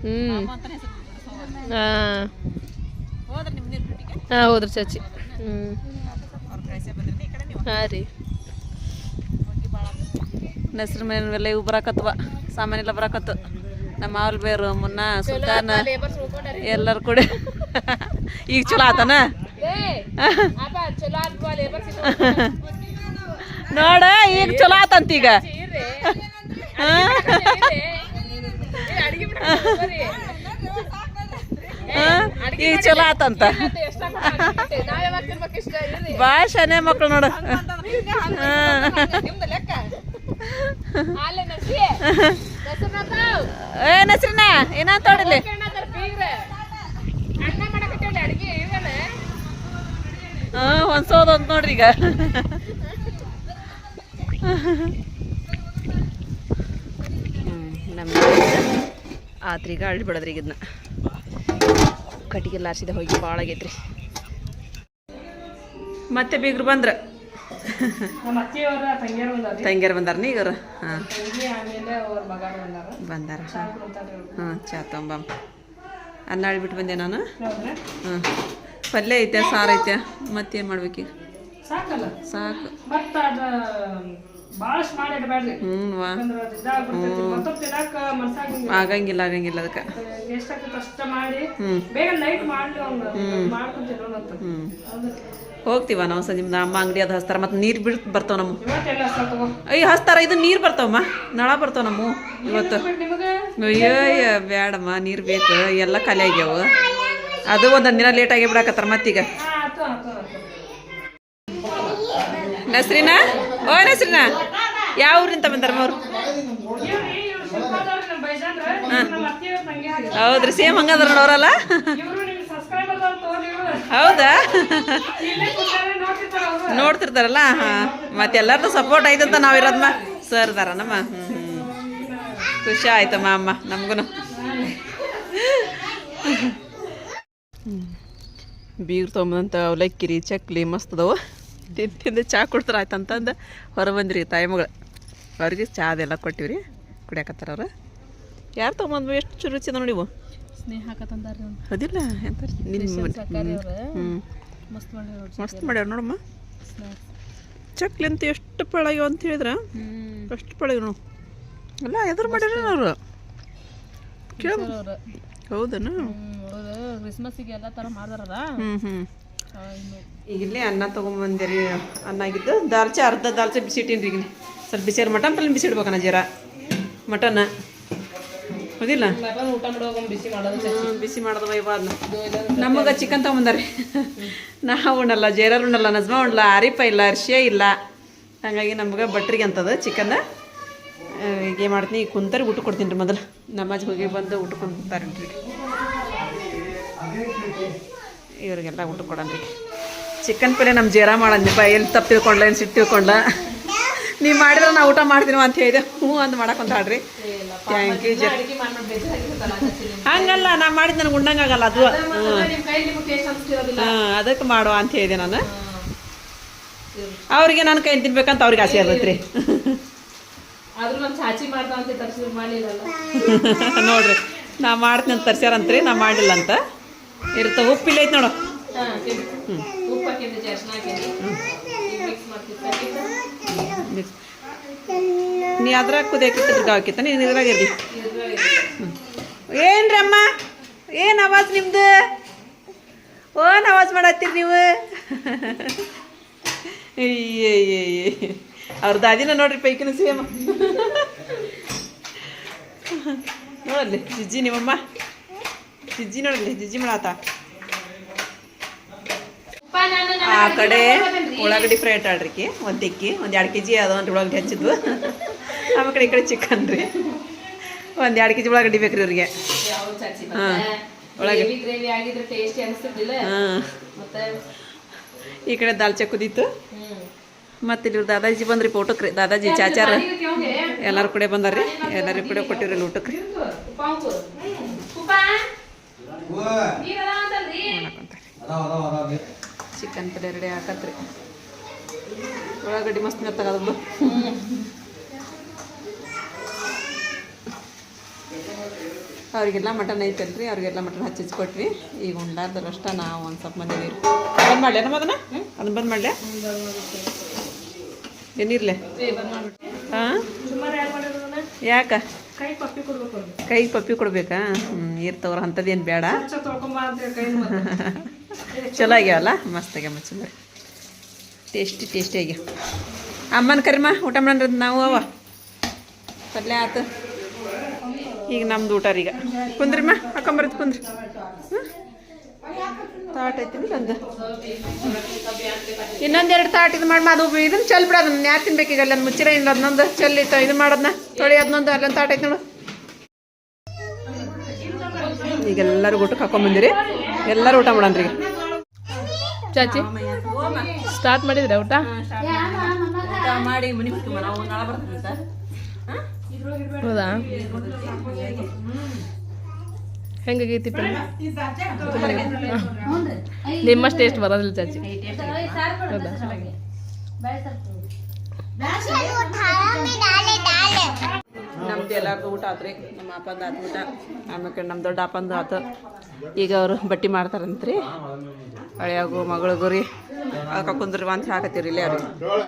ಹ್ಮ್. ಹಾಂ. ಹಾಂ ಹೋದ್ರಿ ಚಾಚಿ. ಹ್ಞೂ ಹಾಂ ರೀ. ನೆಸ್ರ ಮೇಲೆ ಇವು ಬರಾಕತ್ವ. ಸಾಮಾನ್ಯ ಬರಾಕತ್ತು. ನಮ್ಮ ಮಾವಲ್ ಬೇರು ಮುನ್ನ ಸುಲ್ತಾನ ಎಲ್ಲರೂ ಕೂಡ ಈಗ ಚಲೋ ಆತನ? ನೋಡ ಈಗ ಚಲೋ ಆತಂತ ಈಗ? ಈಗ ಚಲೋ ಆತಂತ. ಭಾಳ ಶಾನೆ ಮಕ್ಳು ನೋಡ. ಹಾ. *laughs* ಏ ನಸ್ರಿನ ಏನಂತ ಹೊಡಿಲಿ ಹಾ, ಹೊನ್ಸೋದು ಅಂತ ನೋಡ್ರಿ ಈಗ. ನಮ್ಗೆ ಈಗ ಅಳ್ಳಿ ಬಿಡದ್ರಿ ಇದನ್ನ ಕಟ್ಟಿಗೆ ಲಾಸಿದ ಹೋಗಿ ಭಾಳ ಆಗೈತ್ರಿ. ಮತ್ತೆ ಬೀಗ್ರು ಬಂದ್ರ? ತಂಗಿಯರು ಬಂದಾರ ನೀ ಇವರು? ಹಾಂ. ಬಂದಾರ. ಹಾಂ. ಚಾ ತೊಂಬ. ಅನ್ನ ಬಿಟ್ಟು ಬಂದೆ ನಾನು? ಹ್ಞೂ ಹಾಂ ಪಲ್ಯ ಐತೆ ಸಾರು ಐತೆ ಮತ್ತೇನು ಮಾಡ್ಬೇಕೀಗ ಸಾಕಲ್ಲ. ಸಾಕು. ಆಗಂಗಿಲ್ಲ ಆಗಂಗಿಲ್ಲ ಅದಕ್ಕೆ. ಹ್ಞೂ ಹ್ಞೂ ಹೋಗ್ತೀವ ನಾವು ಸಂಜೆ ಅಮ್ಮ ಅಂಗಡಿ ಅದು ಹಸ್ತಾರ ಮತ್ತು ನೀರು ಬಿಡ್ ಬರ್ತಾವ ನಮ್ಮ. ಅಯ್ಯ ಹಸ್ತಾರ ಇದು ನೀರು ಬರ್ತಾವಮ್ಮ ನಳ ಬರ್ತಾವ ನಮ್ಮ ಇವತ್ತು. ಅಯ್ಯೋ ನಿಮಗೆ ಅಯ್ಯೋ ಅಯ್ಯ, ಬೇಡಮ್ಮ ನೀರು ಬೇಕು ಎಲ್ಲ ಖಾಲಿ ಆಗ್ಯಾವ. ಅದು ಒಂದೊಂದು ದಿನ ಲೇಟ್ ಆಗಿ ಬಿಡಾಕತ್ತಾರ ಮತ್ತೀಗ. ನಸ್ರಿನಾ? ಓ ನಸ್ರಿನಾ? ಯಾವ ಊರಿಂದ ಬಂದಾರಮ್ಮ ಅವ್ರು? ಹೌದ್ರಿ ಸೇಮ್ ಹಂಗದ್ರ ನೋಡಲ್ಲ ಇವರು ನಿಮ್ ಸಬ್ಸ್ಕ್ರೈಬರ್ ಅವ್ರು ತೋರಿ ಇವ್ರು ಹೌದಾ? ನೋಡ್ತಿರ್ತಾರಲ್ಲ, ಹಾಂ. ಮತ್ತೆ ಎಲ್ಲರದು ಸಪೋರ್ಟ್ ಐತಂತ ನಾವು ಇರೋದಮ್ಮ ದಾರನಮ್ಮ ಹ್ಞೂ ಹ್ಞೂ ಖುಷಿ ಆಯ್ತಮ್ಮ ಅಮ್ಮ ನಮಗೂ ಬೀರ್ ತೊಗೊಂಬಂತ ಅವಲಕ್ಕಿರಿ, ಚಕ್ಲಿ ಮಸ್ತ್ ಅದಾವ. ತಿಂದು ತಿಂದು ಚಾ ಕೊಡ್ತಾರ ಆಯ್ತಂತಂದು ಹೊರ ಬಂದ್ರಿ ತಾಯಿ ಮಗಳು. ಅವ್ರಿಗೆ ಚಾದೆಲ್ಲ ಕೊಟ್ಟಿವ್ರಿ, ಕುಡಿಯಾಕತ್ತಾರ ಅವ್ರು. ಯಾರು ತೊಗೊಂಬಂದ್ವಿ ಎಷ್ಟು ರುಚಿ ಅದ ನೋಡಿ ಇವು? ಸ್ನೇಹ ಅವ್ನು ಅದಿಲ್ಲ ಎಂತ ಮಸ್ತ್ ಮಸ್ತ್ ಮಾಡ್ಯಾರ ನೋಡಮ್ಮ. ಸ್ನ್ಯಾಕ್ಸ್ ಚಕ್ಲಿ ಅಂತ ಎಷ್ಟು ಪಳಗ್ಯಾವ ಅಂತ ಹೇಳಿದ್ರೆ? ಹ್ಞೂ ಎಷ್ಟು ಪಳಗ್ಯಾವ ನಾವು ಅಲ್ಲ ಎದುರು ಮಾಡ್ಯಾರ ಅವರು? ಕೇಳ ಅವ್ರು. ಹೌದನ? ಕ್ರಿಸ್ಮಸ್ಸಿಗೆ ಎಲ್ಲ ಥರ ಅನ್ನ ತೊಗೊಂಬಂದಿರಿ ಅನ್ನ ಆಗಿದ್ದು. ದಾಲ್ಚೆ ಅರ್ಧ ದಾಲ್ಚೆ ಬಿಸಿಟ್ಟಿನ್ರಿ ಈಗ. ಸ್ವಲ್ಪ ಬಿಸಿರು ಮಟನ್ ಪಲ್ಲೆ ಬಿಸಿಡ್ಬೇಕನ್ನ ಜೀರ ಮಟನ್. ಹೌದಿಲ್ಲ ಊಟ ಬಿಸಿ ಮಾಡೋದು ಬಿಸಿ ಮಾಡೋದು ವೈವ ಅದನ್ನ ನಮಗೆ ಚಿಕನ್ ತೊಗೊಂಬಂದಾರೆ. ನಾವು ಉಣ್ಣಲ್ಲ ಜೇರರ್ ಉಣ್ಣಲ್ಲ ನಜ್ಮಾ ಉಣ್ಣಲ್ಲ ಆರಿಪ ಇಲ್ಲ ಅರ್ಶಿಯ ಇಲ್ಲ. ಹಾಗಾಗಿ ನಮ್ಗೆ ಬಟ್ರಿಗೆ ಅಂತದ ಚಿಕನ್ ಈಗ ಏನು ಮಾಡ್ತೀನಿ. ಕುಂತಾರೆ ಊಟ ಕೊಡ್ತೀನಿ ರೀ ಮೊದಲು. ನಮಾಜ್ ಹೋಗಿ ಬಂದು ಊಟ ಕುಂತಾರೆ ಇವ್ರಿಗೆಲ್ಲ ಊಟ ಕೊಡೋಣ ಚಿಕನ್ ಪಲ್ಯ ನಮ್ಮ ಜೇರ ಮಾಡಂದಿಪ್ಪ ಎಲ್ಲಿ ತಪ್ಪು ತಿಳ್ಕೊಂಡ್ಲ ಏನು ಸಿಟ್ಟು ತಿಳ್ಕೊಂಡ್ಲ ನೀವು ಮಾಡಿದ್ರೆ ನಾ ಊಟ ಮಾಡ್ತೀನಿ ಅಂತ ಹೇಳಿದೆ. ಹ್ಞೂ ಅಂತ ಮಾಡಕ್ಕಂತಾಳ್ರಿ ಥ್ಯಾಂಕ್ ಯು ಹಂಗಲ್ಲ ನಾ ಮಾಡಿದ ನನಗೆ ಉಣ್ಣಂಗಾಗಲ್ಲ ಅದು. ಹಾಂ ಅದಕ್ಕೆ ಮಾಡುವ ಅಂತ ಹೇಳಿದೆ ನಾನು. ಅವ್ರಿಗೆ ನನ್ನ ಕೈ ತಿನ್ಬೇಕಂತ ಅವ್ರಿಗೆ ಆಸೆ ಆಗತ್ರಿ *laughs* ನೋಡ್ರಿ ನಾ ಮಾಡ್ತೀನಿ ಅಂತ ತರ್ಸ್ಯಾರಂತ್ರಿ ನಾ ಮಾಡಿಲ್ಲ ಅಂತ. ಇರ್ತ ಉಪ್ಪಿಲ್ಲ ಐತೆ ನೋಡು. ಹಾಂ ಮಿಕ್ಸ್ ನೀ ಅದ್ರಾಗ ಕುದಿಯಾಕಿತ್ತು ಹಾಕಿತ್ತ ನೀನು ಇದ್ರಾಗ ಇರಲಿ. ಏನ್ರಮ್ಮ ಅಮ್ಮ ಏನು ಆವಾಜ್ ನಿಮ್ದು? ಓನ್ ಆವಾಜ್ ಮಾಡತ್ತೀರಿ ನೀವು? ಏ ಅವ್ರ ದಾದಿನ ನೋಡ್ರಿ ಪೈಕಿನ ಸೇಮ ನೋಡಲ್ಲಿ ಜಿಜ್ಜಿ ನಿಮ್ಮಮ್ಮ. ಜಿಜ್ಜಿ ನೋಡಲಿ ಜಿಜ್ಜಿ ಮಾಡಾತ ಆ ಕಡೆ ಉಳ್ಳಾಗಡ್ಡಿ ಫ್ರೈ ಇಟ್ಟಾಳ್ರಿಕಿ ಒಂದು ತಿಕ್ಕಿ ಒಂದು ಎರಡು ಕೆ ಜಿ ಅದು ಒಂದು ಉಳ್ಳಾಗಡ್ಡಿ ಹಚ್ಚಿದ್ವು ಆಮೇಲೆ ಕಡೆ ಈ ಕಡೆ ಚಿಕನ್ ರೀ. ಒಂದು ಎರಡು ಕೆ ಜಿ ಉಳ್ಳಾಗಡ್ಡಿ ಬೇಕು ರೀ ಇವ್ರಿಗೆ ಹಾಂ. ಉಳ್ಳಾಗಡ್ಡಿ ಹಾಂ. ಮತ್ತೆ? ಈ ಕಡೆ ದಾಲ್ಚಾ ಕುದೀತು ಮತ್ತೆ ಇಲ್ಲಿ ದಾದಾಜಿ ಬಂದ್ರಿ ಊಟಕ್ಕೆ ರೀ ದಾದಾಜಿ ಚಾಚಾರ. ಎಲ್ಲರ ಕೂಡ ಕೂಡ ಬಂದಾರ್ರಿ ಎಲ್ಲರೂ ಕೂಡ ಕೊಟ್ಟಿವ್ರಿ ಊಟಕ್ಕೆ ರೀ ಚಿಕನ್ ಪಲ್ಯ ರೆಡಿ ಹಾಕತ್ರಿ ಉಳ್ಳಾಗಡ್ಡಿ ಮಸ್ತ್ ಮೆತ್ತಗದು ಅವರಿಗೆಲ್ಲ ಮಟನ್ ಐತಲ್ರಿ, ಅವ್ರಿಗೆಲ್ಲ ಮಟನ್ ಹಚ್ಚಿ ಕೊಟ್ವಿ ಈಗ ಉಂಡಾರ್ದ್ರ ಅಷ್ಟ ನಾವು ಒಂದು ಸ್ವಲ್ಪ ಮಂದಿ ನೀರು ಬಂದ್ ಮಾಡ್ಲೆ ನಮ್ಮ ಅದನ್ನ? ಅದನ್ನ ಬಂದ್ ಮಾಡ್ಲೆ? ಏನಿರ್ಲೆ? ಹಾಂ? ಯಾಕ? ಕೈ ಪಪ್ಪಿ ಕೊಡ್ಬೇಕು? ಅವ್ರಿಗೆ ಕೈ ಪಪ್ಪಿ ಕೊಡ್ಬೇಕಾ ಹ್ಞೂ ಇರ್ತವ್ರ ಅಂಥದ್ದೇನು ಬೇಡ ಚಲೋ ಆಗ್ಯಾವಲ್ಲ ಮಸ್ತ್ ಆಗ್ಯಾವ ಚಂದ್ರ ಟೇಸ್ಟಿ ಟೇಸ್ಟಿ ಆಗ್ಯಾವ. ಅಮ್ಮನ ಕರಿಮ, ಊಟ ಮಾಡ್ರಿ ನಾವು ಅವ. ಪಲ್ಯ ಆತು. ಈಗ ನಮ್ದು ಊಟ ರೀ ಈಗ. ಕುಂದ್ರಿಮ್ಮ ಹಾಕೊಂಬರತ್ ಕುಂದ್ರಿ? ತಾಟ್ ಐತಿ ಒಂದು ಇನ್ನೊಂದೆರಡು ತಾಟ್ ಇದು ಮಾಡಿ, ಅದು ಇದನ್ನ ಚೆಲ್ ಬಿಡ ಅದನ್ನ. ಯಾರು ತಿನ್ಬೇಕೀಗ ಅಲ್ಲಿ ಒಂದು ಮುಚ್ಚಿರ, ಇನ್ನೊಂದು ಚೆಲ್ಲಿತ್ತು ಇದು ಮಾಡೋದನ್ನ ತೊಳಿ ಅದನ್ನೊಂದು ಅಲ್ಲೊಂದು ತಾಟ್ ಐತಿ ನೋಡು. ಈಗ ಎಲ್ಲರೂ ಊಟಕ್ಕೆ ಹಾಕೊಂಬಂದಿರಿ ಎಲ್ಲರೂ ಊಟ ಮಾಡನ್ರಿ ಈಗ ಚಾಚಿ ಸ್ಟಾರ್ಟ್ ಮಾಡಿದ್ರೆ ಊಟ? ಮಾಡಿ ಹೌದಾ? ಹೆಂಗಾಗೈತಿ ಪಲ್ಯ ನಿಮ್ಮಷ್ಟು ಟೇಸ್ಟ್ ಬರೋದಿಲ್ಲ ಚಾಚಿ. ಹೌದಾ? ನಮ್ದು ಎಲ್ಲಾರ್ದು ಊಟ ಆತ್ರಿ. ನಮ್ಮ ಅಪ್ಪಂದು ಆತು ಊಟ. ಆಮೇಲೆ ನಮ್ಮ ದೊಡ್ಡ ಅಪ್ಪಂದು ಆತು. ಈಗ ಅವರು ಬಟ್ಟಿ ಮಾಡ್ತಾರಂತ್ರಿ. ಹಳೆಯಾಗು ಮಗಳಿಗೂ ರೀ ಅದಕ್ಕೆ ಕುಂದ್ರಿ ಅಂತ ಹಾಕತ್ತೀರಿ ಇಲ್ಲೇ